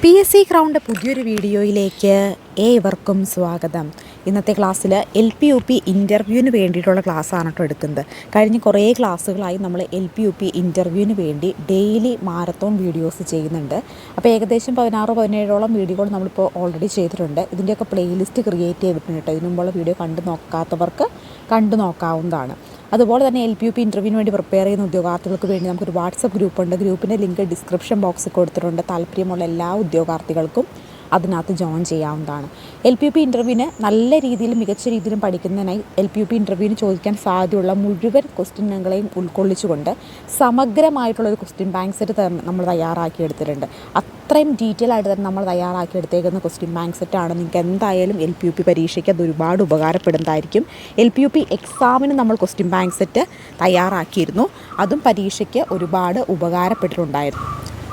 P S C crowned പുതിയൊരു വീഡിയോയിലേക്ക് ഏവർക്കും സ്വാഗതം. ഇന്നത്തെ ക്ലാസ്സിൽ എൽ പി യു പി ഇന്റർവ്യൂവിന് വേണ്ടിയിട്ടുള്ള ക്ലാസ്സാണ് കേട്ടോ എടുക്കുന്നത്. കഴിഞ്ഞ കുറേ ക്ലാസ്സുകളായി നമ്മൾ എൽ പി യു പി ഇന്റർവ്യൂവിന് വേണ്ടി ഡെയിലി മാരത്തോൺ വീഡിയോസ് ചെയ്യുന്നുണ്ട്. അപ്പോൾ ഏകദേശം പതിനാറ് പതിനേഴോളം വീഡിയോകൾ നമ്മളിപ്പോൾ ഓൾറെഡി ചെയ്തിട്ടുണ്ട്. ഇതിന്റെയൊക്കെ പ്ലേലിസ്റ്റ് ക്രിയേറ്റ് ചെയ്തിട്ടുണ്ട് കേട്ടോ. ഇതിനുമുള്ള വീഡിയോ കണ്ടു നോക്കാത്തവർക്ക് കണ്ടു നോക്കാവുന്നതാണ്. അതുപോലെ തന്നെ എൽ പി യു പി ഇന്റർവ്യൂവിന് വേണ്ടി പ്രിപ്പയർ ചെയ്യുന്ന ഉദ്യോഗാർത്ഥികൾക്ക് വേണ്ടി നമുക്കൊരു വാട്സപ്പ് ഗ്രൂപ്പുണ്ട് ഗ്രൂപ്പിന്റെ ലിങ്ക് ഡിസ്ക്രിപ്ഷൻ ബോക്സിൽ കൊടുത്തിട്ടുണ്ട്. താല്പര്യമുള്ള എല്ലാ ഉദ്യോഗാർത്ഥികൾക്കും അതിനകത്ത് ജോയിൻ ചെയ്യാവുന്നതാണ്. എൽ പി യു പി ഇന്റർവ്യൂവിന് നല്ല രീതിയിൽ മികച്ച രീതിയിലും പഠിക്കുന്നതിനായി എൽ പി യു പി ഇന്റർവ്യൂവിന് ചോദിക്കാൻ സാധ്യതയുള്ള മുഴുവൻ ക്വസ്റ്റ്യനുകളെയും ഉൾക്കൊള്ളിച്ചുകൊണ്ട് സമഗ്രമായിട്ടുള്ളൊരു ക്വസ്റ്റ്യൻ ബാങ്ക് സെറ്റ് നമ്മൾ തയ്യാറാക്കി എടുത്തിട്ടുണ്ട്. അത്രയും ഡീറ്റെയിൽ ആയിട്ട് തന്നെ നമ്മൾ തയ്യാറാക്കി എടുത്തേക്കുന്ന ക്വസ്റ്റ്യൻ ബാങ്ക് സെറ്റാണ് നിങ്ങൾക്ക് എന്തായാലും എൽ പി യു പി പരീക്ഷയ്ക്ക് അത് ഒരുപാട് ഉപകാരപ്പെടുന്നതായിരിക്കും. എൽ പി യു പി എക്സാമിന് നമ്മൾ ക്വസ്റ്റ്യൻ ബാങ്ക് സെറ്റ് തയ്യാറാക്കിയിരുന്നു. അതും പരീക്ഷയ്ക്ക് ഒരുപാട് ഉപകാരപ്പെട്ടിട്ടുണ്ടായിരുന്നു.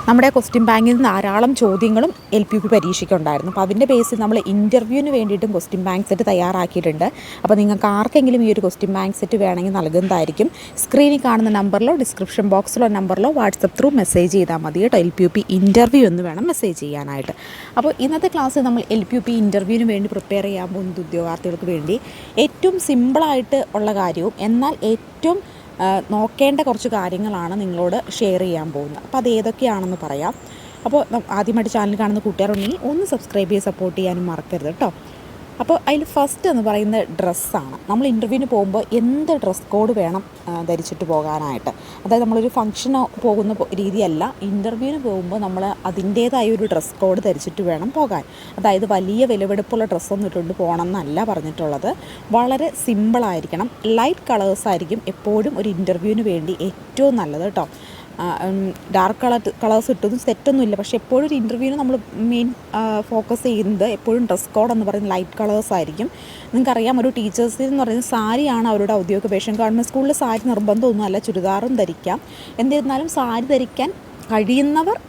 നമ്മുടെ ക്വസ്റ്റ്യൻ ബാങ്കിൽ നിന്ന് ധാരാളം ചോദ്യങ്ങളും എൽ പി പി പരീക്ഷയ്ക്കുണ്ടായിരുന്നു. അപ്പോൾ അതിന്റെ ബേസിൽ നമ്മൾ ഇന്റർവ്യൂവിന് വേണ്ടിയിട്ടും ക്വസ്റ്റ്യൻ ബാങ്ക് സെറ്റ് തയ്യാറാക്കിയിട്ടുണ്ട്. അപ്പോൾ നിങ്ങൾക്ക് ആർക്കെങ്കിലും ഈ ഒരു ക്വസ്റ്റ്യൻ ബാങ്ക് സെറ്റ് വേണമെങ്കിൽ നൽകുന്നതായിരിക്കും. സ്ക്രീനിൽ കാണുന്ന നമ്പറിലോ ഡിസ്ക്രിപ്ഷൻ ബോക്സിലോ നമ്പറിലോ വാട്സപ്പ് ത്രൂ മെസ്സേജ് ചെയ്താൽ മതി കേട്ടോ. L P U P interview എന്ന് വേണം മെസ്സേജ് ചെയ്യാനായിട്ട്. അപ്പോൾ ഇന്നത്തെ ക്ലാസ്സിൽ നമ്മൾ എൽ പി യു പി ഇന്റർവ്യൂവിന് വേണ്ടി പ്രിപ്പയർ ചെയ്യാൻ പോകുന്ന ഉദ്യോഗാർത്ഥികൾക്ക് വേണ്ടി ഏറ്റവും സിമ്പിളായിട്ട് ഉള്ള കാര്യവും എന്നാൽ ഏറ്റവും നോക്കേണ്ട കുറച്ച് കാര്യങ്ങളാണ് നിങ്ങളോട് ഷെയർ ചെയ്യാൻ പോകുന്നത്. അപ്പോൾ അത് ഏതൊക്കെയാണെന്ന് പറയാം. അപ്പോൾ ആദ്യമായിട്ട് ചാനൽ കാണുന്ന കൂട്ടുകാരുണ്ടെങ്കിൽ ഒന്ന് സബ്സ്ക്രൈബ് ചെയ്ത് സപ്പോർട്ട് ചെയ്യാനും മറക്കരുത് കേട്ടോ അപ്പോൾ അതിൽ ഫസ്റ്റ് എന്ന് പറയുന്നത് ഡ്രസ്സാണ് നമ്മൾ ഇന്റർവ്യൂവിന് പോകുമ്പോൾ എന്ത് ഡ്രസ് കോഡ് വേണം ധരിച്ചിട്ട് പോകാനായിട്ട്. അതായത് നമ്മളൊരു ഫംഗ്ഷന് പോകുന്ന രീതിയല്ല. ഇന്റർവ്യൂവിന് പോകുമ്പോൾ നമ്മൾ അതിന്റേതായ ഒരു ഡ്രസ് കോഡ് ധരിച്ചിട്ട് വേണം പോകാൻ. അതായത് വലിയ വിലവെടുപ്പുള്ള ഡ്രസ്സൊന്നും ഇട്ടുകൊണ്ട് പോകണം എന്നല്ല പറഞ്ഞിട്ടുള്ളത്. വളരെ സിമ്പിളായിരിക്കണം ലൈറ്റ് കളേഴ്സ് ആയിരിക്കും എപ്പോഴും ഒരു ഇന്റർവ്യൂവിന് വേണ്ടി ഏറ്റവും നല്ലത് കേട്ടോ. ഡാർക്ക് കളർ കളേഴ്സ് ഇട്ടതും തെറ്റൊന്നുമില്ല പക്ഷേ എപ്പോഴും ഒരു ഇന്റർവ്യൂവിന് നമ്മൾ മെയിൻ ഫോക്കസ് ചെയ്യുന്നത് എപ്പോഴും ഡ്രസ് കോഡ് എന്ന് പറയുന്നത് ലൈറ്റ് കളേഴ്സ് ആയിരിക്കും. നിങ്ങൾക്കറിയാം ഒരു ടീച്ചേഴ്സ് എന്ന് പറയുന്നത് സാരിയാണ് അവരുടെ ഔദ്യോഗിക വേഷം ഗവൺമെന്റ് സ്കൂളിൽ സാരി നിർബന്ധമൊന്നും അല്ല ചുരിദാറും ധരിക്കാം. എന്നിരുന്നാലും സാരി ധരിക്കാൻ കഴിയുന്നവർ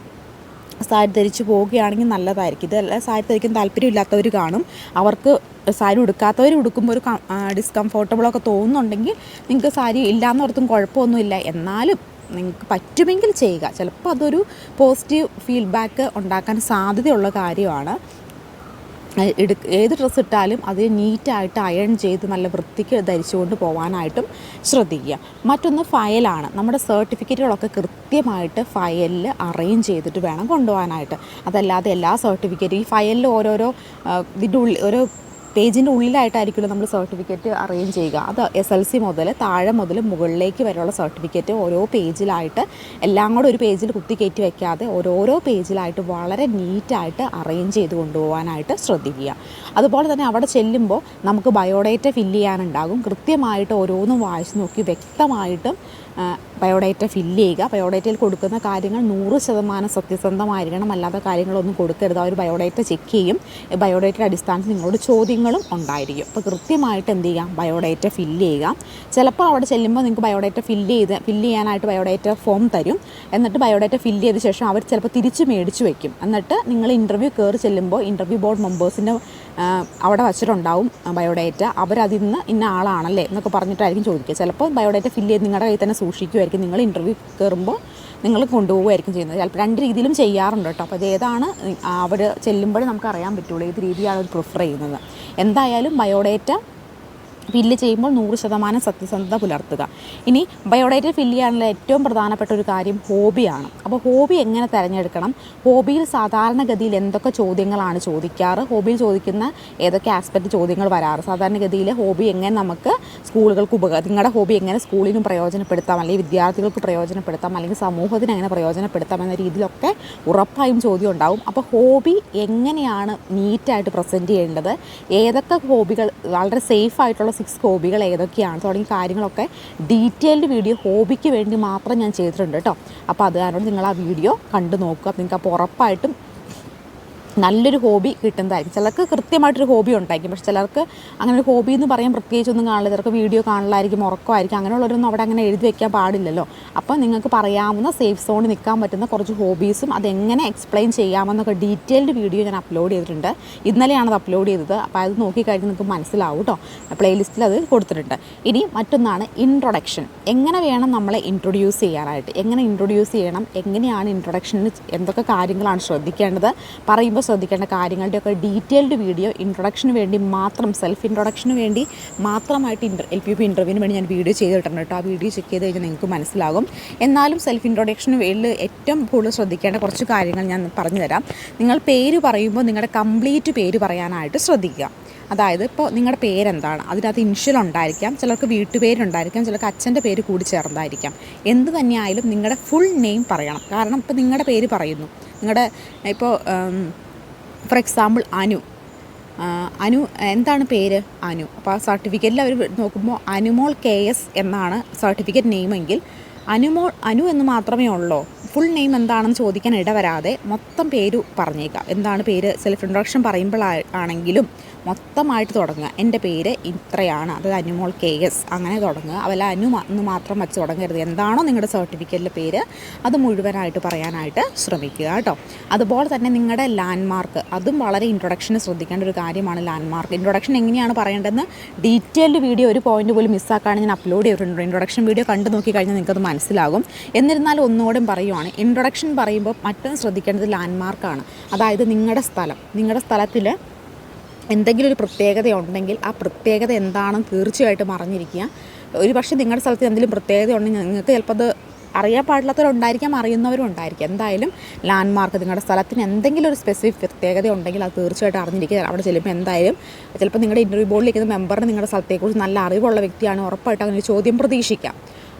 സാരി ധരിച്ച് പോവുകയാണെങ്കിൽ നല്ലതായിരിക്കും. ഇതല്ല സാരി ധരിക്കാൻ താല്പര്യമില്ലാത്തവർ കാണും. അവർക്ക് സാരി ഉടുക്കാത്തവർ ഉടുക്കുമ്പോൾ ഒരു ഡിസ്കംഫോർട്ടബിളൊക്കെ തോന്നുന്നുണ്ടെങ്കിൽ നിങ്ങൾക്ക് സാരി ഇല്ലയെന്നോർത്തും കുഴപ്പമൊന്നുമില്ല. എന്നാലും നിങ്ങൾക്ക് പറ്റുമെങ്കിൽ ചെയ്യുക. ചിലപ്പോൾ അതൊരു പോസിറ്റീവ് ഫീഡ്ബാക്ക് ഉണ്ടാക്കാൻ സാധ്യതയുള്ള കാര്യമാണ്. എടു ഏത് ഡ്രസ്സ് ഇട്ടാലും അത് നീറ്റായിട്ട് അയൺ ചെയ്ത് നല്ല വൃത്തിക്ക് ധരിച്ചുകൊണ്ട് പോകാനായിട്ടും ശ്രദ്ധിക്കുക. മറ്റൊന്ന് ഫയലാണ് നമ്മുടെ സർട്ടിഫിക്കറ്റുകളൊക്കെ കൃത്യമായിട്ട് ഫയലിൽ അറേഞ്ച് ചെയ്തിട്ട് വേണം കൊണ്ടുപോകാനായിട്ട് അതല്ലാതെ എല്ലാ സർട്ടിഫിക്കറ്റും ഈ ഫയലിൽ ഓരോരോ ഇതിന്റെ ഉള്ളിൽ ഓരോ പേജിന്റെ ഉള്ളിലായിട്ടായിരിക്കുമല്ലോ നമ്മൾ സർട്ടിഫിക്കറ്റ് അറേഞ്ച് ചെയ്യുക. അത് എസ് എൽ സി മുതൽ താഴെ മുതൽ മുകളിലേക്ക് വരെയുള്ള സർട്ടിഫിക്കറ്റ് ഓരോ പേജിലായിട്ട് എല്ലാം കൂടെ ഒരു പേജിൽ കുത്തി കയറ്റി വയ്ക്കാതെ ഓരോരോ പേജിലായിട്ട് വളരെ നീറ്റായിട്ട് അറേഞ്ച് ചെയ്ത് കൊണ്ടുപോകാനായിട്ട് ശ്രദ്ധിക്കുക. അതുപോലെ തന്നെ അവിടെ ചെല്ലുമ്പോൾ നമുക്ക് ബയോഡേറ്റ ഫില്ല് ചെയ്യാനുണ്ടാകും. കൃത്യമായിട്ട് ഓരോന്നും വായിച്ച് നോക്കി വ്യക്തമായിട്ടും ബയോഡേറ്റ ഫില്ല് ചെയ്യുക. ബയോഡേറ്റയിൽ കൊടുക്കുന്ന കാര്യങ്ങൾ നൂറ് ശതമാനം സത്യസന്ധമായിരിക്കണം. അല്ലാത്ത കാര്യങ്ങളൊന്നും കൊടുക്കരുത്. അവർ ബയോഡേറ്റ ചെക്ക് ചെയ്യും. ബയോഡേറ്റയുടെ അടിസ്ഥാനത്തിൽ നിങ്ങളോട് ചോദ്യങ്ങളും ഉണ്ടായിരിക്കും. അപ്പോൾ കൃത്യമായിട്ട് എന്ത് ചെയ്യുക ബയോഡേറ്റ ഫില്ല് ചെയ്യുക. ചിലപ്പോൾ അവിടെ ചെല്ലുമ്പോൾ നിങ്ങൾക്ക് ബയോഡേറ്റ ഫില്ല് ചെയ്ത് ഫില്ല് ചെയ്യാനായിട്ട് ബയോഡേറ്റ ഫോം തരും. എന്നിട്ട് ബയോഡേറ്റ ഫില്ല് ചെയ്ത ശേഷം അവർ ചിലപ്പോൾ തിരിച്ച് മേടിച്ച് വയ്ക്കും എന്നിട്ട് നിങ്ങൾ ഇന്റർവ്യൂ കയറി ചെല്ലുമ്പോൾ ഇന്റർവ്യൂ ബോർഡ് മെമ്പേഴ്സിന്റെ അവിടെ വച്ചിട്ടുണ്ടാവും ബയോഡേറ്റ. അവരതിൽ നിന്ന് ഇന്ന ആളാണല്ലേ എന്നൊക്കെ പറഞ്ഞിട്ടായിരിക്കും ചോദിക്കുക. ചിലപ്പോൾ ബയോഡേറ്റ ഫില്ല് ചെയ്ത് നിങ്ങളുടെ കയ്യിൽ തന്നെ സൂക്ഷിക്കുമായിരിക്കും നിങ്ങൾ ഇന്റർവ്യൂ കയറുമ്പോൾ നിങ്ങൾ കൊണ്ടുപോകുമായിരിക്കും ചെയ്യുന്നത്. ചിലപ്പോൾ രണ്ട് രീതിയിലും ചെയ്യാറുണ്ട് കേട്ടോ. അപ്പോൾ ഏതാണ്? അവർ ചെല്ലുമ്പോഴേ നമുക്ക് അറിയാൻ പറ്റുള്ളൂ ഏത് രീതിയാണ് അവർ പ്രിഫർ ചെയ്യുന്നത്. എന്തായാലും ബയോഡേറ്റ ഫില്ല് ചെയ്യുമ്പോൾ നൂറ് ശതമാനം സത്യസന്ധത പുലർത്തുക. ഇനി ബയോഡേറ്റ ഫില്ല് ചെയ്യാനുള്ള ഏറ്റവും പ്രധാനപ്പെട്ട ഒരു കാര്യം ഹോബിയാണ് അപ്പോൾ ഹോബി എങ്ങനെ തിരഞ്ഞെടുക്കണം? ഹോബിയിൽ സാധാരണഗതിയിൽ എന്തൊക്കെ ചോദ്യങ്ങളാണ് ചോദിക്കാറ്? ഹോബിയിൽ ചോദിക്കുന്ന ഏതൊക്കെ ആസ്പെക്റ്റ് ചോദ്യങ്ങൾ വരാറ്? സാധാരണഗതിയിൽ ഹോബി എങ്ങനെ നമുക്ക് സ്കൂളുകൾക്ക് ഉപക നിങ്ങളുടെ ഹോബി എങ്ങനെ സ്കൂളിനും പ്രയോജനപ്പെടുത്താം? അല്ലെങ്കിൽ വിദ്യാർത്ഥികൾക്ക് പ്രയോജനപ്പെടുത്താം? അല്ലെങ്കിൽ സമൂഹത്തിന് എങ്ങനെ പ്രയോജനപ്പെടുത്താം എന്ന രീതിയിലൊക്കെ ഉറപ്പായും ചോദ്യം ഉണ്ടാവും. അപ്പോൾ ഹോബി എങ്ങനെയാണ് നീറ്റായിട്ട് പ്രസന്റ് ചെയ്യേണ്ടത്? ഏതൊക്കെ ഹോബികൾ വളരെ സേഫ് ആയിട്ടുള്ള സിക്സ് ഹോബികൾ ഏതൊക്കെയാണ്? തുടങ്ങിയ കാര്യങ്ങളൊക്കെ ഡീറ്റെയിൽഡ് വീഡിയോ ഹോബിക്ക് വേണ്ടി മാത്രം ഞാൻ ചെയ്തിട്ടുണ്ട് കേട്ടോ അപ്പോൾ അത് കാരണം നിങ്ങൾ ആ വീഡിയോ കണ്ടു നോക്കുക. നിങ്ങൾക്ക് അപ്പോൾ ഉറപ്പായിട്ടും നല്ലൊരു ഹോബി കിട്ടുന്നതായിരിക്കും. ചിലർക്ക് കൃത്യമായിട്ടൊരു ഹോബി ഉണ്ടായിരിക്കും. പക്ഷെ ചിലർക്ക് അങ്ങനെ ഒരു ഹോബി എന്ന് പറയാൻ പ്രത്യേകിച്ചൊന്നും കാണില്ല. ചിലർക്ക് വീഡിയോ കാണലായിരിക്കും ഉറക്കമായിരിക്കും അങ്ങനെയുള്ളവരൊന്നും അവിടെ അങ്ങനെ എഴുതി വെക്കാൻ പാടില്ലല്ലോ. അപ്പോൾ നിങ്ങൾക്ക് പറയാവുന്ന സേഫ് സോണിൽ നിൽക്കാൻ പറ്റുന്ന കുറച്ച് ഹോബീസും അതെങ്ങനെ എക്സ്പ്ലെയിൻ ചെയ്യാമെന്നൊക്കെ ഡീറ്റെയിൽഡ് വീഡിയോ ഞാൻ അപ്ലോഡ് ചെയ്തിട്ടുണ്ട്. ഇന്നലെയാണ് അത് അപ്ലോഡ് ചെയ്തത്. അപ്പോൾ അത് നോക്കിക്കഴിഞ്ഞാൽ നിങ്ങൾക്ക് മനസ്സിലാവും കേട്ടോ. പ്ലേലിസ്റ്റിൽ അത് കൊടുത്തിട്ടുണ്ട്. ഇനി മറ്റൊന്നാണ് ഇൻട്രൊഡക്ഷൻ എങ്ങനെ വേണം നമ്മളെ ഇൻട്രൊഡ്യൂസ് ചെയ്യാനായിട്ട്? എങ്ങനെ ഇൻട്രൊഡ്യൂസ് ചെയ്യണം? എങ്ങനെയാണ് ഇൻട്രൊഡക്ഷനിൽ എന്തൊക്കെ കാര്യങ്ങളാണ് ശ്രദ്ധിക്കേണ്ടത്? പറയുമ്പോൾ ശ്രദ്ധിക്കേണ്ട കാര്യങ്ങളുടെയൊക്കെ ഡീറ്റെയിൽഡ് വീഡിയോ ഇൻട്രൊഡക്ഷന് വേണ്ടി മാത്രം സെൽഫ് ഇൻട്രൊഡക്ഷന് വേണ്ടി മാത്രമായിട്ട് ഇന്റർ എൽ പി പി ഇന്റർവ്യൂവിന് വേണ്ടി ഞാൻ വീഡിയോ ചെയ്തിട്ടുണ്ട് കേട്ടോ. ആ വീഡിയോ ചെക്ക് ചെയ്ത് കഴിഞ്ഞാൽ നിങ്ങൾക്ക് മനസ്സിലാകും. എന്നാലും സെൽഫ് ഇൻട്രൊഡക്ഷന് വേണ്ടി ഏറ്റവും കൂടുതൽ ശ്രദ്ധിക്കേണ്ട കുറച്ച് കാര്യങ്ങൾ ഞാൻ പറഞ്ഞു തരാം. നിങ്ങൾ പേര് പറയുമ്പോൾ നിങ്ങളുടെ കംപ്ലീറ്റ് പേര് പറയാനായിട്ട് ശ്രദ്ധിക്കുക. അതായത് ഇപ്പോൾ നിങ്ങളുടെ പേരെന്താണ്? അതിനകത്ത് ഇൻഷ്വൽ ഉണ്ടായിരിക്കാം ചിലർക്ക് വീട്ടുപേരുണ്ടായിരിക്കാം ചിലർക്ക് അച്ഛന്റെ പേര് കൂടി ചേർന്നായിരിക്കാം. എന്ത് തന്നെയായാലും നിങ്ങളുടെ ഫുൾ നെയിം പറയണം. കാരണം ഇപ്പോൾ നിങ്ങളുടെ പേര് പറയുന്നു. നിങ്ങളുടെ ഇപ്പോൾ ഫോർ എക്സാമ്പിൾ അനു. അനു എന്താണ് പേര്? അനു. അപ്പോൾ ആ സർട്ടിഫിക്കറ്റിൽ അവർ നോക്കുമ്പോൾ അനുമോൾ കെ എസ് എന്നാണ് സർട്ടിഫിക്കറ്റ് നെയിമെങ്കിൽ അനുമോൾ അനു എന്ന് മാത്രമേ ഉള്ളൂ? ഫുൾ നെയിം എന്താണെന്ന് ചോദിക്കാൻ ഇടവരാതെ മൊത്തം പേര് പറഞ്ഞേക്കാം. എന്താണ് പേര്? സെൽഫ് ഇൻട്രൊഡക്ഷൻ പറയുമ്പോൾ ആണെങ്കിലും മൊത്തമായിട്ട് തുടങ്ങുക. എന്റെ പേര് ഇത്രയാണ്. അതായത് അനുമോൾ കെ എസ്. അങ്ങനെ തുടങ്ങുക. അവല്ല അനു എന്ന് മാത്രം വച്ച് തുടങ്ങരുത്. എന്താണോ നിങ്ങളുടെ സർട്ടിഫിക്കറ്റിലെ പേര് അത് മുഴുവനായിട്ട് പറയാനായിട്ട് ശ്രമിക്കുക കേട്ടോ. അതുപോലെ തന്നെ നിങ്ങളുടെ ലാൻഡ്മാർക്ക്. അതും വളരെ ഇൻട്രൊഡക്ഷന് ശ്രദ്ധിക്കേണ്ട ഒരു കാര്യമാണ് ലാൻഡ് മാർക്ക് ഇൻട്രൊഡക്ഷൻ എങ്ങനെയാണ് പറയേണ്ടതെന്ന് ഡീറ്റെയിൽഡ് വീഡിയോ ഒരു പോയിന്റ് പോലും മിസ്സാക്കാണ് ഞാൻ അപ്ലോഡ് ചെയ്തിട്ടുണ്ട്. ഇൻട്രൊഡക്ഷൻ വീഡിയോ കണ്ടു നോക്കി കഴിഞ്ഞാൽ നിങ്ങൾക്കത് മനസ്സിലാകും. എന്നിരുന്നാലും ഒന്നുകൂടെ പറയുവാണ്. ഇൻട്രൊഡക്ഷൻ പറയുമ്പോൾ മറ്റൊന്ന് ശ്രദ്ധിക്കേണ്ടത് ലാൻഡ് മാർക്കാണ് അതായത് നിങ്ങളുടെ സ്ഥലം. നിങ്ങളുടെ സ്ഥലത്തിൽ എന്തെങ്കിലും ഒരു പ്രത്യേകത ഉണ്ടെങ്കിൽ ആ പ്രത്യേകത എന്താണെന്ന് തീർച്ചയായിട്ടും അറിഞ്ഞിരിക്കുക. ഒരു പക്ഷേ നിങ്ങളുടെ സ്ഥലത്ത് എന്തെങ്കിലും പ്രത്യേകത ഉണ്ടെങ്കിൽ നിങ്ങൾക്ക് ചിലപ്പോൾ അത് അറിയാൻ പാടില്ലാത്തവരുണ്ടായിരിക്കാം അറിയുന്നവരും ഉണ്ടായിരിക്കാം. എന്തായാലും ലാൻഡ് മാർക്ക് നിങ്ങളുടെ സ്ഥലത്തിന് എന്തെങ്കിലും ഒരു സ്പെസിഫിക് പ്രത്യേകത ഉണ്ടെങ്കിൽ അത് തീർച്ചയായിട്ടും അറിഞ്ഞിരിക്കുക. അവിടെ ചെല്ലുമ്പോൾ എന്തായാലും ചിലപ്പോൾ നിങ്ങളുടെ ഇന്റർവ്യൂ ബോർഡിൽ ഇരിക്കുന്ന മെമ്പറിന് നിങ്ങളുടെ സ്ഥലത്തെക്കുറിച്ച് നല്ല അറിവുള്ള വ്യക്തിയാണ്. ഉറപ്പായിട്ട് അങ്ങനെ ചോദ്യം പ്രതീക്ഷിക്കാം.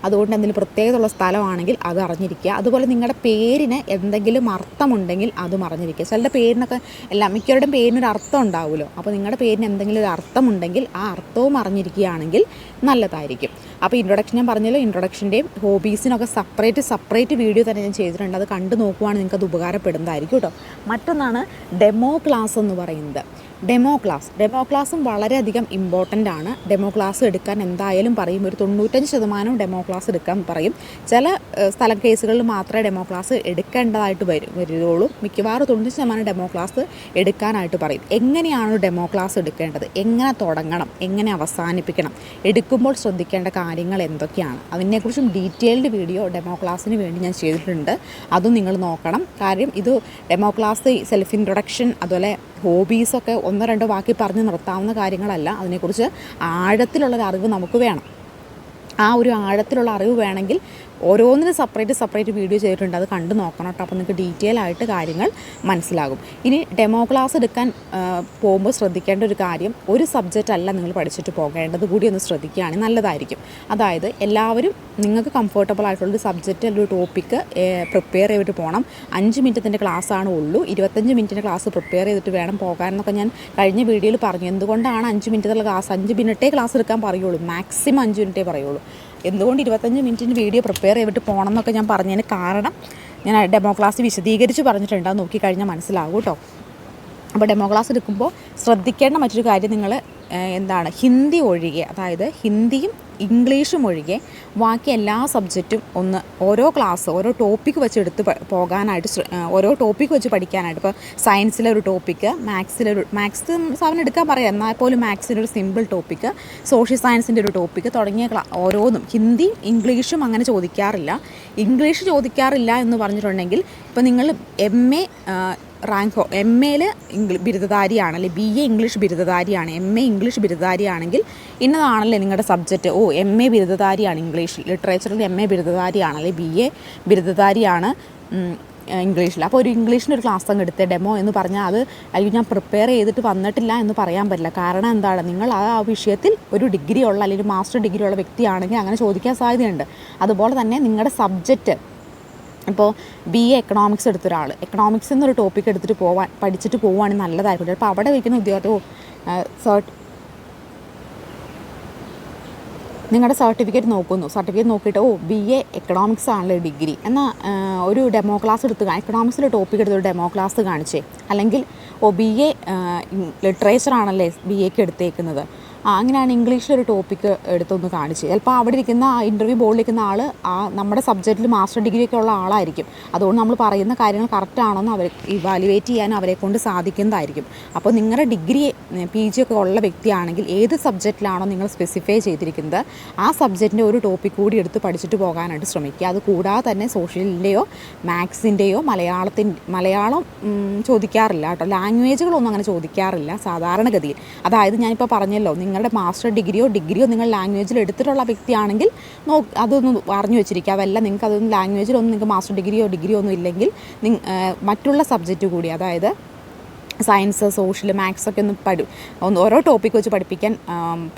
അതുകൊണ്ട് എന്തെങ്കിലും പ്രത്യേകതയുള്ള സ്ഥലമാണെങ്കിൽ അത് അറിഞ്ഞിരിക്കുക. അതുപോലെ നിങ്ങളുടെ പേരിന് എന്തെങ്കിലും അർത്ഥമുണ്ടെങ്കിൽ അതും അറിഞ്ഞിരിക്കുക. ചിലരുടെ പേരിനൊക്കെ എല്ലാം മിക്കവരുടെയും പേരിനൊരു അർത്ഥം ഉണ്ടാവുമല്ലോ. അപ്പോൾ നിങ്ങളുടെ പേരിന് എന്തെങ്കിലും ഒരു അർത്ഥമുണ്ടെങ്കിൽ ആ അർത്ഥവും അറിഞ്ഞിരിക്കുകയാണെങ്കിൽ നല്ലതായിരിക്കും. അപ്പോൾ ഇൻട്രൊഡക്ഷൻ ഞാൻ പറഞ്ഞല്ലോ ഇൻട്രൊഡക്ഷന്റെയും ഹോബീസിനൊക്കെ സെപ്പറേറ്റ് സെപ്പറേറ്റ് വീഡിയോ തന്നെ ഞാൻ ചെയ്തിട്ടുണ്ട്. അത് കണ്ടു നോക്കുവാണ് നിങ്ങൾക്ക് അത് ഉപകാരപ്പെടുന്നതായിരിക്കും കേട്ടോ. മറ്റൊന്നാണ് ഡെമോ ക്ലാസ് എന്ന് പറയുന്നത്. ഡെമോ ക്ലാസ് ഡെമോ ക്ലാസ്സും വളരെയധികം ഇമ്പോർട്ടന്റ് ആണ്. ഡെമോ ക്ലാസ് എടുക്കാൻ എന്തായാലും പറയും. ഒരു തൊണ്ണൂറ്റഞ്ച് ശതമാനം ഡെമോ ക്ലാസ് എടുക്കാൻ പറയും. ചില സ്ഥല കേസുകളിൽ മാത്രമേ ഡെമോ ക്ലാസ് എടുക്കേണ്ടതായിട്ട് വരും വരുള്ളൂ. മിക്കവാറും തൊണ്ണൂറ് ശതമാനം ഡെമോ ക്ലാസ് എടുക്കാനായിട്ട് പറയും. എങ്ങനെയാണ് ഡെമോ ക്ലാസ് എടുക്കേണ്ടത്? എങ്ങനെ തുടങ്ങണം? എങ്ങനെ അവസാനിപ്പിക്കണം? എടുക്കുമ്പോൾ ശ്രദ്ധിക്കേണ്ട കാര്യങ്ങൾ എന്തൊക്കെയാണ്? അതിനെക്കുറിച്ചും ഡീറ്റെയിൽഡ് വീഡിയോ ഡെമോ ക്ലാസ്സിന് വേണ്ടി ഞാൻ ചെയ്തിട്ടുണ്ട്. അതും നിങ്ങൾ നോക്കണം. കാര്യം ഇത് ഡെമോ ക്ലാസ് സെൽഫ് ഇൻട്രൊഡക്ഷൻ അതുപോലെ ഹോബീസൊക്കെ ഒന്നോ രണ്ടോ ബാക്കി പറഞ്ഞ് നിർത്താവുന്ന കാര്യങ്ങളല്ല. അതിനെക്കുറിച്ച് ആഴത്തിലുള്ളൊരു അറിവ് നമുക്ക് വേണം. ആ ഒരു ആഴത്തിലുള്ള അറിവ് വേണമെങ്കിൽ ഓരോന്നിനും സെപ്പറേറ്റ് സെപ്പറേറ്റ് വീഡിയോ ചെയ്തിട്ടുണ്ട്. അത് കണ്ടു നോക്കണം കേട്ടോ. അപ്പോൾ നിങ്ങൾക്ക് ഡീറ്റെയിൽ ആയിട്ട് കാര്യങ്ങൾ മനസ്സിലാകും. ഇനി ഡെമോ ക്ലാസ് എടുക്കാൻ പോകുമ്പോൾ ശ്രദ്ധിക്കേണ്ട ഒരു കാര്യം ഒരു സബ്ജക്റ്റ് അല്ല നിങ്ങൾ പഠിച്ചിട്ട് പോകേണ്ടത്. കൂടി ഒന്ന് ശ്രദ്ധിക്കുകയാണെങ്കിൽ നല്ലതായിരിക്കും. അതായത് എല്ലാവരും നിങ്ങൾക്ക് കംഫർട്ടബിൾ ആയിട്ടുള്ള ഒരു സബ്ജക്റ്റ് അല്ലെങ്കിൽ ഒരു ടോപ്പിക്ക് പ്രിപ്പയർ ചെയ്തിട്ട് പോകണം. അഞ്ച് മിനിറ്റത്തിന്റെ ക്ലാസ് ആണ് ഉള്ളൂ. ഇരുപത്തഞ്ച് മിനിറ്റിന്റെ ക്ലാസ് പ്രിപ്പയർ ചെയ്തിട്ട് വേണം പോകാൻ എന്നൊക്കെ ഞാൻ കഴിഞ്ഞ വീഡിയോയിൽ പറഞ്ഞു. എന്തുകൊണ്ടാണ് അഞ്ച് മിനിറ്റുള്ള ക്ലാസ് അഞ്ച് മിനിറ്റേ ക്ലാസ് എടുക്കാൻ പറയുള്ളൂ. മാക്സിമം അഞ്ച് മിനിറ്റേ പറയുള്ളൂ. എന്തുകൊണ്ട് ഇരുപത്തഞ്ച് മിനിറ്റിന് വീഡിയോ പ്രിപ്പയർ ചെയ്തിട്ട് പോകണം എന്നൊക്കെ ഞാൻ പറഞ്ഞതിന് കാരണം ഞാൻ ഡെമോ ക്ലാസ് വിശദീകരിച്ച് പറഞ്ഞിട്ടുണ്ട്. അത് നോക്കിക്കഴിഞ്ഞാൽ മനസ്സിലാവും കേട്ടോ. അപ്പോൾ ഡെമോ ക്ലാസ് എടുക്കുമ്പോൾ ശ്രദ്ധിക്കേണ്ട മറ്റൊരു കാര്യം നിങ്ങൾ എന്താണ്? ഹിന്ദി ഒഴികെ അതായത് ഹിന്ദിയും ഇംഗ്ലീഷും ഒഴികെ ബാക്കി എല്ലാ സബ്ജക്റ്റും ഒന്ന് ഓരോ ക്ലാസ് ഓരോ ടോപ്പിക്ക് വെച്ച് എടുത്ത് പോകാനായിട്ട് ഓരോ ടോപ്പിക്ക് വെച്ച് പഠിക്കാനായിട്ട് ഇപ്പോൾ സയൻസിലെ ഒരു ടോപ്പിക്ക് മാത്സിലൊരു മാത്സ് സാറിന് എടുക്കാൻ പറയാം. എന്നാൽ പോലും മാത്സിന്റെ ഒരു സിമ്പിൾ ടോപ്പിക്ക് സോഷ്യൽ സയൻസിന്റെ ഒരു ടോപ്പിക്ക് തുടങ്ങിയ ഓരോന്നും. ഹിന്ദി ഇംഗ്ലീഷും അങ്ങനെ ചോദിക്കാറില്ല. ഇംഗ്ലീഷ് ചോദിക്കാറില്ല എന്ന് പറഞ്ഞിട്ടുണ്ടെങ്കിൽ ഇപ്പോൾ നിങ്ങൾ എം എ റാങ്ക് എം എയിൽ ഇംഗ്ലീഷ് ബിരുദധാരിയാണ് അല്ലെങ്കിൽ ബി എ ഇംഗ്ലീഷ് ബിരുദധാരിയാണ് എം എ ഇംഗ്ലീഷ് ബിരുദധാരിയാണെങ്കിൽ ഇന്നതാണല്ലേ നിങ്ങളുടെ സബ്ജക്റ്റ് ഓ എം എ ബിരുദധാരിയാണ് ഇംഗ്ലീഷിൽ ലിറ്ററേച്ചറിൽ എം എ ബിരുദധാരിയാണ് അല്ലെങ്കിൽ ബി എ ബിരുദധാരിയാണ് ഇംഗ്ലീഷിൽ. അപ്പോൾ ഒരു ഇംഗ്ലീഷിന്റെ ഒരു ക്ലാസ് അങ്ങ് എടുത്ത് ഡെമോ എന്ന് പറഞ്ഞാൽ അത് അല്ലെങ്കിൽ ഞാൻ പ്രിപ്പയർ ചെയ്തിട്ട് വന്നിട്ടില്ല എന്ന് പറയാൻ പറ്റില്ല. കാരണം എന്താണ്? നിങ്ങൾ ആ വിഷയത്തിൽ ഒരു ഡിഗ്രി ഉള്ള അല്ലെങ്കിൽ മാസ്റ്റർ ഡിഗ്രി ഉള്ള വ്യക്തിയാണെങ്കിൽ അങ്ങനെ ചോദിക്കാൻ സാധ്യതയുണ്ട്. അതുപോലെ തന്നെ നിങ്ങളുടെ സബ്ജക്റ്റ് ഇപ്പോൾ ബി എ എക്കണോമിക്സ് എടുത്ത ഒരാൾ. എക്കണോമിക്സ് എന്നൊരു ടോപ്പിക് എടുത്തിട്ട് പോവാൻ പഠിച്ചിട്ട് പോവുകയാണെങ്കിൽ നല്ലതായിരിക്കും. അപ്പോൾ അവിടെ വയ്ക്കുന്ന ഉദ്യോഗസ്ഥ സർട്ട് നിങ്ങളുടെ സർട്ടിഫിക്കറ്റ് നോക്കുന്നു. സർട്ടിഫിക്കറ്റ് നോക്കിയിട്ട് ഓ ബി എ എക്കണോമിക്സ് ആണല്ലോ ഡിഗ്രി എന്നാൽ ഒരു ഡെമോ ക്ലാസ് എടുത്ത് എക്കണോമിക്സിൽ ടോപ്പിക് എടുത്ത് ഒരു ഡെമോ ക്ലാസ് കാണിച്ചേ. അല്ലെങ്കിൽ ഓ ബി എ ലിറ്ററേച്ചർ ആണല്ലേ ബി എക്ക് എടുത്തേക്കുന്നത്. അങ്ങനെയാണ് ഇംഗ്ലീഷിലൊരു ടോപ്പിക്ക് എടുത്തൊന്ന് കാണിച്ച് ചിലപ്പോൾ അവിടെ ഇരിക്കുന്ന ആ ഇന്റർവ്യൂ ബോർഡിലിരിക്കുന്ന ആൾ ആ നമ്മുടെ സബ്ജക്റ്റിൽ മാസ്റ്റർ ഡിഗ്രി ഒക്കെ ഉള്ള ആളായിരിക്കും. അതുകൊണ്ട് നമ്മൾ പറയുന്ന കാര്യങ്ങൾ കറക്റ്റ് ആണോന്ന് അവർ ഇവാലുവേറ്റ് ചെയ്യാൻ അവരെ കൊണ്ട് സാധിക്കുന്നതായിരിക്കും. അപ്പോൾ നിങ്ങളുടെ ഡിഗ്രി പി ജി ഒക്കെ ഉള്ള വ്യക്തിയാണെങ്കിൽ ഏത് സബ്ജക്റ്റിലാണോ നിങ്ങൾ സ്പെസിഫൈ ചെയ്തിരിക്കുന്നത് ആ സബ്ജക്റ്റിന്റെ ഒരു ടോപ്പിക് കൂടി എടുത്ത് പഠിച്ചിട്ട് പോകാനായിട്ട് ശ്രമിക്കുക. അത് കൂടാതെ തന്നെ സോഷ്യലിന്റെയോ മാത്സിന്റെയോ മലയാളത്തിൻ മലയാളം ചോദിക്കാറില്ല കേട്ടോ. ലാംഗ്വേജുകളൊന്നും അങ്ങനെ ചോദിക്കാറില്ല സാധാരണഗതിയിൽ. അതായത് ഞാനിപ്പോൾ പറഞ്ഞല്ലോ നിങ്ങളുടെ മാസ്റ്റർ ഡിഗ്രിയോ ഡിഗ്രിയോ നിങ്ങൾ ലാംഗ്വേജിൽ എടുത്തിട്ടുള്ള വ്യക്തിയാണെങ്കിൽ നോ അതൊന്ന് അറിഞ്ഞു വെച്ചിരിക്കുക. അതല്ല നിങ്ങൾക്ക് അതൊന്നും ലാംഗ്വേജിലൊന്നും നിങ്ങൾക്ക് മാസ്റ്റർ ഡിഗ്രിയോ ഡിഗ്രിയോ ഒന്നും ഇല്ലെങ്കിൽ മറ്റുള്ള സബ്ജക്റ്റ് കൂടി അതായത് സയൻസ് സോഷ്യൽ മാത്സ് ഒക്കെ ഒന്ന് പഠി ഒന്ന് ഓരോ ടോപ്പിക് വെച്ച് പഠിപ്പിക്കാൻ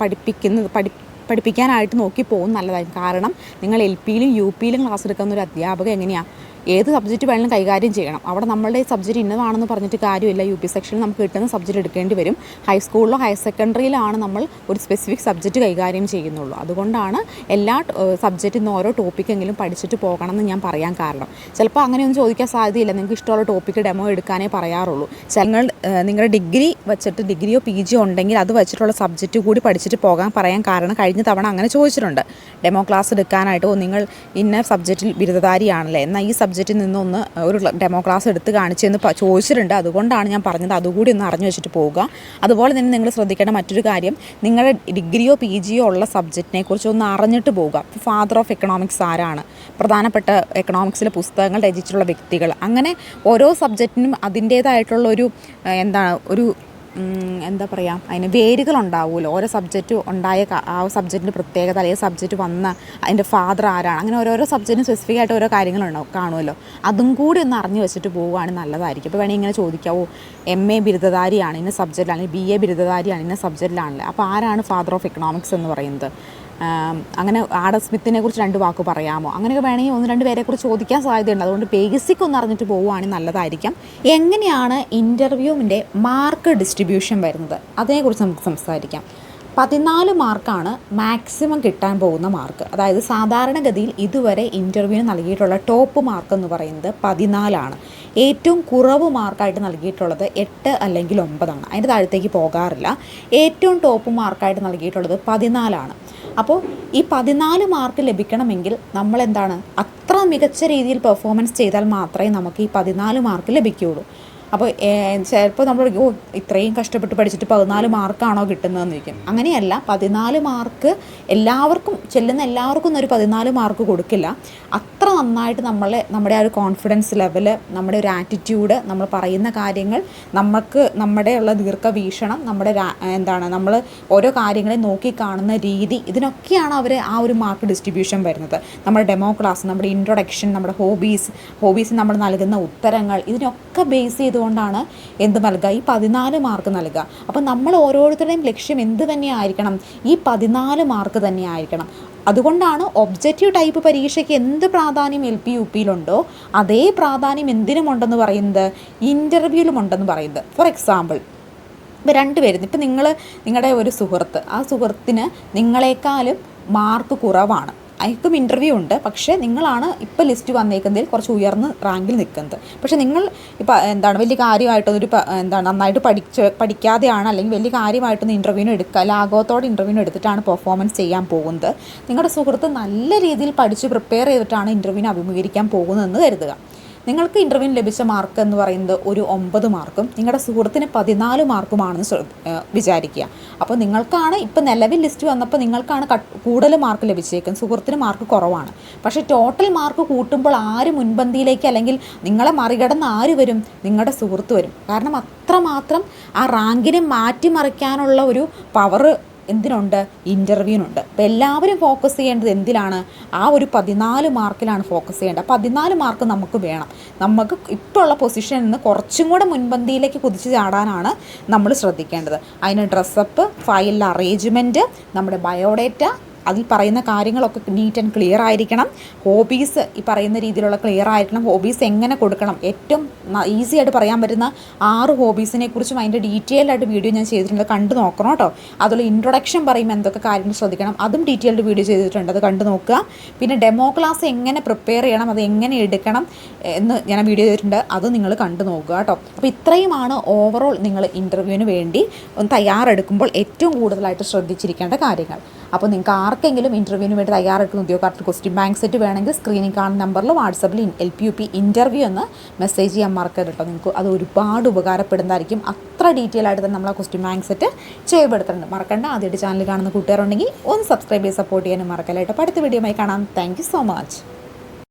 പഠിപ്പിക്കുന്നത് പഠി പഠിപ്പിക്കാനായിട്ട് നോക്കി പോകും നല്ലതായിരിക്കും. കാരണം നിങ്ങൾ എൽ പിയിലും യു പിയിലും ക്ലാസ് എടുക്കുന്ന ഒരു അധ്യാപക എങ്ങനെയാണ് ഏത് സബ്ജക്റ്റ് വേണമെങ്കിലും കൈകാര്യം ചെയ്യണം. അവിടെ നമ്മളുടെ സബ്ജക്റ്റ് ഇന്നതാണെന്ന് പറഞ്ഞിട്ട് കാര്യമില്ല. യു പി സെക്ഷനിൽ നമുക്ക് കിട്ടുന്ന സബ്ജക്റ്റ് എടുക്കേണ്ടി വരും. ഹൈസ്കൂളിലോ ഹയർ സെക്കൻഡറിയിലാണ് നമ്മൾ ഒരു സ്പെസിഫിക് സബ്ജക്റ്റ് കൈകാര്യം ചെയ്യുന്നുള്ളൂ. അതുകൊണ്ടാണ് എല്ലാ സബ്ജക്റ്റിൽ നിന്ന് ഓരോ ടോപ്പിക്കെങ്കിലും പഠിച്ചിട്ട് പോകണം എന്ന് ഞാൻ പറയാൻ കാരണം. ചിലപ്പോൾ അങ്ങനെയൊന്നും ചോദിക്കാൻ സാധ്യതയില്ല. നിങ്ങൾക്ക് ഇഷ്ടമുള്ള ടോപ്പിക്ക് ഡെമോ എടുക്കാനേ പറയാറുള്ളൂ. നിങ്ങൾ നിങ്ങളുടെ ഡിഗ്രി വെച്ചിട്ട് ഡിഗ്രിയോ പി ജിയോ ഉണ്ടെങ്കിൽ അത് വെച്ചിട്ടുള്ള സബ്ജക്റ്റ് കൂടി പഠിച്ചിട്ട് പോകാൻ പറയാൻ കാരണം കഴിഞ്ഞ തവണ അങ്ങനെ ചോദിച്ചിട്ടുണ്ട്. ഡെമോ ക്ലാസ് എടുക്കാനായിട്ട് നിങ്ങൾ ഇന്ന സബ്ജക്റ്റിൽ ബിരുദധാരിയാണല്ലേ? എന്നാൽ ഈ സബ്ജക്റ്റിൽ നിന്നൊന്ന് ഒരു ഡെമോ ക്ലാസ് എടുത്ത് കാണിച്ചെന്ന് ചോദിച്ചിട്ടുണ്ട്. അതുകൊണ്ടാണ് ഞാൻ പറഞ്ഞത്. അതുകൂടി ഒന്ന് അറിഞ്ഞു വെച്ചിട്ട് പോവുക. അതുപോലെ തന്നെ നിങ്ങൾ ശ്രദ്ധിക്കേണ്ട മറ്റൊരു കാര്യം നിങ്ങളുടെ ഡിഗ്രിയോ പി ജിയോ ഉള്ള സബ്ജക്റ്റിനെ കുറിച്ച് ഒന്ന് അറിഞ്ഞിട്ട് പോവുക. ഫാദർ ഓഫ് എക്കണോമിക്സ് ആരാണ്? പ്രധാനപ്പെട്ട എക്കണോമിക്സിലെ പുസ്തകങ്ങൾ രചിച്ചിട്ടുള്ള വ്യക്തികൾ. അങ്ങനെ ഓരോ സബ്ജക്റ്റിനും അതിന്റേതായിട്ടുള്ള ഒരു എന്താണ് ഒരു എന്താ പറയുക അതിന് വേരുകൾ ഉണ്ടാവുമല്ലോ ഓരോ സബ്ജക്റ്റ് ഉണ്ടായ ആ സബ്ജക്റ്റിന്റെ പ്രത്യേകത അല്ലെങ്കിൽ സബ്ജക്റ്റ് വന്ന അതിന്റെ ഫാദർ ആരാണ്? അങ്ങനെ ഓരോരോ സബ്ജക്റ്റിന് സ്പെസിഫിക് ആയിട്ട് ഓരോ കാര്യങ്ങളുണ്ടാവും കാണുമല്ലോ. അതും കൂടി ഒന്ന് അറിഞ്ഞു വെച്ചിട്ട് പോവുകയാണെങ്കിൽ നല്ലതായിരിക്കും. ഇപ്പോൾ വേണമെങ്കിൽ ഇങ്ങനെ ചോദിക്കാവോ എം എ ബിരുദധാരിയാണ് ഇന്ന സബ്ജക്റ്റിലാണ് ബി എ ബിരുദധാരിയാണ് ഇന്ന സബ്ജക്റ്റിലാണല്ലേ അപ്പോൾ ആരാണ് ഫാദർ ഓഫ് എക്കണോമിക്സ് എന്ന് പറയുന്നത്? അങ്ങനെ ആഡം സ്മിത്തിനെ കുറിച്ച് രണ്ട് വാക്ക് പറയാമോ? അങ്ങനെയൊക്കെ വേണമെങ്കിൽ ഒന്ന് രണ്ട് പേരെ കുറിച്ച് ചോദിക്കാൻ സാധ്യതയുണ്ട്. അതുകൊണ്ട് ബേസിക് ഒന്ന് അറിഞ്ഞിട്ട് പോവുകയാണെങ്കിൽ നല്ലതായിരിക്കും. എങ്ങനെയാണ് ഇന്റർവ്യൂവിന്റെ മാർക്ക് ഡിസ്ട്രിബ്യൂഷൻ വരുന്നത്? അതിനെക്കുറിച്ച് നമുക്ക് സംസാരിക്കാം. പതിനാല് മാർക്കാണ് മാക്സിമം കിട്ടാൻ പോകുന്ന മാർക്ക്. അതായത് സാധാരണഗതിയിൽ ഇതുവരെ ഇന്റർവ്യൂവിന് നൽകിയിട്ടുള്ള ടോപ്പ് മാർക്ക് എന്ന് പറയുന്നത് പതിനാലാണ്. ഏറ്റവും കുറവ് മാർക്കായിട്ട് നൽകിയിട്ടുള്ളത് എട്ട് അല്ലെങ്കിൽ ഒമ്പതാണ്. അതിന്റെ താഴത്തേക്ക് പോകാറില്ല. ഏറ്റവും ടോപ്പ് മാർക്കായിട്ട് നൽകിയിട്ടുള്ളത് പതിനാലാണ്. അപ്പോൾ ഈ പതിനാല് മാർക്ക് ലഭിക്കണമെങ്കിൽ നമ്മൾ എന്താണ് അത്ര മികച്ച രീതിയിൽ പെർഫോമൻസ് ചെയ്താൽ മാത്രമേ നമുക്ക് ഈ പതിനാല് മാർക്ക് ലഭിക്കുകയുള്ളൂ. അപ്പോൾ ചിലപ്പോൾ നമ്മൾ ഓ ഇത്രയും കഷ്ടപ്പെട്ട് പഠിച്ചിട്ട് പതിനാല് മാർക്കാണോ കിട്ടുന്നതെന്ന് ചോദിക്കും. അങ്ങനെയല്ല പതിനാല് മാർക്ക് എല്ലാവർക്കും ചെല്ലുന്ന എല്ലാവർക്കും ഒരു പതിനാല് മാർക്ക് കൊടുക്കില്ല. അത്ര നന്നായിട്ട് നമ്മളെ നമ്മുടെ ആ ഒരു കോൺഫിഡൻസ് ലെവൽ നമ്മുടെ ഒരു ആറ്റിറ്റ്യൂഡ് നമ്മൾ പറയുന്ന കാര്യങ്ങൾ നമുക്ക് നമ്മുടെ ഉള്ള ദീർഘവീക്ഷണം നമ്മുടെ എന്താണ് നമ്മൾ ഓരോ കാര്യങ്ങളെ നോക്കി കാണുന്ന രീതി ഇതിനൊക്കെയാണ് അവർ ആ ഒരു മാർക്ക് ഡിസ്ട്രിബ്യൂഷൻ വരുന്നത്. നമ്മുടെ ഡെമോ ക്ലാസ് നമ്മുടെ ഇൻട്രൊഡക്ഷൻ നമ്മുടെ ഹോബീസ് ഹോബീസ് നമ്മൾ നൽകുന്ന ഉത്തരങ്ങൾ ഇതിനൊക്കെ ബേസ് ചെയ്തുകൊണ്ടാണ് എന്ത് നൽകുക ഈ പതിനാല് മാർക്ക് നൽകുക അപ്പോൾ നമ്മൾ ഓരോരുത്തരുടെയും ലക്ഷ്യം എന്ത് തന്നെ ആയിരിക്കണം? ഈ പതിനാല് മാർക്ക് തന്നെ ആയിരിക്കണം. അതുകൊണ്ടാണ് ഒബ്ജക്റ്റീവ് ടൈപ്പ് പരീക്ഷയ്ക്ക് എന്ത് പ്രാധാന്യം എൽ പി യു പിയിലുണ്ടോ അതേ പ്രാധാന്യം എന്തിനുമുണ്ടെന്ന് പറയുന്നത് ഇന്റർവ്യൂവിലും ഉണ്ടെന്ന് പറയുന്നത്. ഫോർ എക്സാമ്പിൾ ഇപ്പോൾ രണ്ടുപേരും ഇപ്പം നിങ്ങൾ നിങ്ങളുടെ ഒരു സുഹൃത്ത് ആ സുഹൃത്തിന് നിങ്ങളെക്കാളും മാർക്ക് കുറവാണ്. അയാൾക്കും ഇന്റർവ്യൂ ഉണ്ട്. പക്ഷേ നിങ്ങളാണ് ഇപ്പോൾ ലിസ്റ്റ് വന്നേക്കുന്നതിൽ കുറച്ച് ഉയർന്ന റാങ്കിൽ നിൽക്കുന്നത്. പക്ഷേ നിങ്ങൾ ഇപ്പോൾ എന്താണ് വലിയ കാര്യമായിട്ടൊന്നും ഒരു എന്താണ് നന്നായിട്ട് പഠിച്ച് പഠിക്കാതെയാണ് അല്ലെങ്കിൽ വലിയ കാര്യമായിട്ടൊന്നും ഇന്റർവ്യൂവിന് എടുക്കുക ലാഘവത്തോടെ ഇന്റർവ്യൂവിന് എടുത്തിട്ടാണ് പെർഫോമൻസ് ചെയ്യാൻ പോകുന്നത്. നിങ്ങളുടെ സുഹൃത്ത് നല്ല രീതിയിൽ പഠിച്ച് പ്രിപ്പയർ ചെയ്തിട്ടാണ് ഇന്റർവ്യൂവിന് അഭിമുഖീകരിക്കാൻ പോകുന്നതെന്ന് കരുതുക. നിങ്ങൾക്ക് ഇന്റർവ്യൂവിന് ലഭിച്ച മാർക്ക് എന്ന് പറയുന്നത് ഒരു ഒമ്പത് മാർക്കും നിങ്ങളുടെ സുഹൃത്തിന് പതിനാല് മാർക്കുമാണെന്ന് വിചാരിക്കുക. അപ്പോൾ നിങ്ങൾക്കാണ് ഇപ്പോൾ നിലവിൽ ലിസ്റ്റ് വന്നപ്പോൾ നിങ്ങൾക്കാണ് കൂടുതൽ മാർക്ക് ലഭിച്ചേക്കുന്നത് സുഹൃത്തിന് മാർക്ക് കുറവാണ്. പക്ഷേ ടോട്ടൽ മാർക്ക് കൂട്ടുമ്പോൾ ആര് മുൻപന്തിയിലേക്ക് അല്ലെങ്കിൽ നിങ്ങളെ മറികടന്ന് ആര് വരും? നിങ്ങളുടെ സുഹൃത്ത് വരും. കാരണം അത്രമാത്രം ആ റാങ്കിനെ മാറ്റിമറിക്കാനുള്ള ഒരു പവറ് എന്തിനുണ്ട്? ഇന്റർവ്യൂവിനുണ്ട് അപ്പോൾ എല്ലാവരും ഫോക്കസ് ചെയ്യേണ്ടത് എന്തിലാണ്? ആ ഒരു പതിനാല് മാർക്കിലാണ് ഫോക്കസ് ചെയ്യേണ്ടത്. പതിനാല് മാർക്ക് നമുക്ക് വേണം. നമുക്ക് ഇപ്പോൾ ഉള്ള പൊസിഷനിൽ നിന്ന് കുറച്ചും കൂടെ മുൻപന്തിയിലേക്ക് കുതിച്ചു ചാടാനാണ് നമ്മൾ ശ്രദ്ധിക്കേണ്ടത്. അതിന് ഡ്രസ്സപ്പ് ഫയലിൽ അറേഞ്ച്മെന്റ് നമ്മുടെ ബയോഡേറ്റ അതിൽ പറയുന്ന കാര്യങ്ങളൊക്കെ നീറ്റ് ആൻഡ് ക്ലിയർ ആയിരിക്കണം. ഹോബീസ് ഈ പറയുന്ന രീതിയിലുള്ള ക്ലിയർ ആയിരിക്കണം. ഹോബീസ് എങ്ങനെ കൊടുക്കണം? ഏറ്റവും ഈസി ആയിട്ട് പറയാൻ പറ്റുന്ന ആറ് ഹോബീസിനെ കുറിച്ചും അതിന്റെ ഡീറ്റെയിൽ ആയിട്ട് വീഡിയോ ഞാൻ ചെയ്തിട്ടുണ്ട്. കണ്ടു നോക്കണം കേട്ടോ. അതുപോലെ ഇൻട്രൊഡക്ഷൻ പറയുമ്പോൾ എന്തൊക്കെ കാര്യങ്ങൾ ശ്രദ്ധിക്കണം? അതും ഡീറ്റെയിൽഡ് വീഡിയോ ചെയ്തിട്ടുണ്ട്. അത് കണ്ടു നോക്കുക. പിന്നെ ഡെമോ ക്ലാസ് എങ്ങനെ പ്രിപ്പയർ ചെയ്യണം? അത് എങ്ങനെ എടുക്കണം? എന്ന് ഞാൻ വീഡിയോ ചെയ്തിട്ടുണ്ട്. അത് നിങ്ങൾ കണ്ടു നോക്കുക കേട്ടോ. അപ്പോൾ ഇത്രയുമാണ് ഓവറോൾ നിങ്ങൾ ഇന്റർവ്യൂവിന് വേണ്ടി തയ്യാറെടുക്കുമ്പോൾ ഏറ്റവും കൂടുതലായിട്ട് ശ്രദ്ധിച്ചിരിക്കേണ്ട കാര്യങ്ങൾ. അപ്പോൾ നിങ്ങൾക്ക് ആർക്കെങ്കിലും ഇന്റർവ്യൂവിന് വേണ്ടി തയ്യാറെടുക്കുന്ന ഉദ്യോഗാർത്ഥി ക്വസ്റ്റ്യൻ ബാങ്ക് സെറ്റ് വേണമെങ്കിൽ സ്ക്രീനിൽ കാണുന്ന നമ്പറിൽ വാട്സപ്പിൽ L P U P interview എന്ന് മെസ്സേജ് ചെയ്യാൻ മറക്കരുത് കേട്ടോ നിങ്ങൾക്ക് അത് ഒരുപാട് ഉപകാരപ്പെടുന്നതായിരിക്കും. അത്ര ഡീറ്റെയിൽ ആയിട്ട് തന്നെ നമ്മൾ ആ ക്വസ്റ്റ്യൻ ബാങ്ക് സെറ്റ് ചെയ്യപ്പെടുത്തുന്നുണ്ട്. മറക്കണ്ട. ആദ്യമായിട്ട് ചാനൽ കാണുന്ന കൂട്ടുകാരുണ്ടെങ്കിൽ ഒന്ന് സബ്സ്ക്രൈബ് ചെയ്ത് സപ്പോർട്ട് ചെയ്യാനും മറക്കല്ല അടുത്ത വീഡിയോയുമായി കാണാം. Thank so much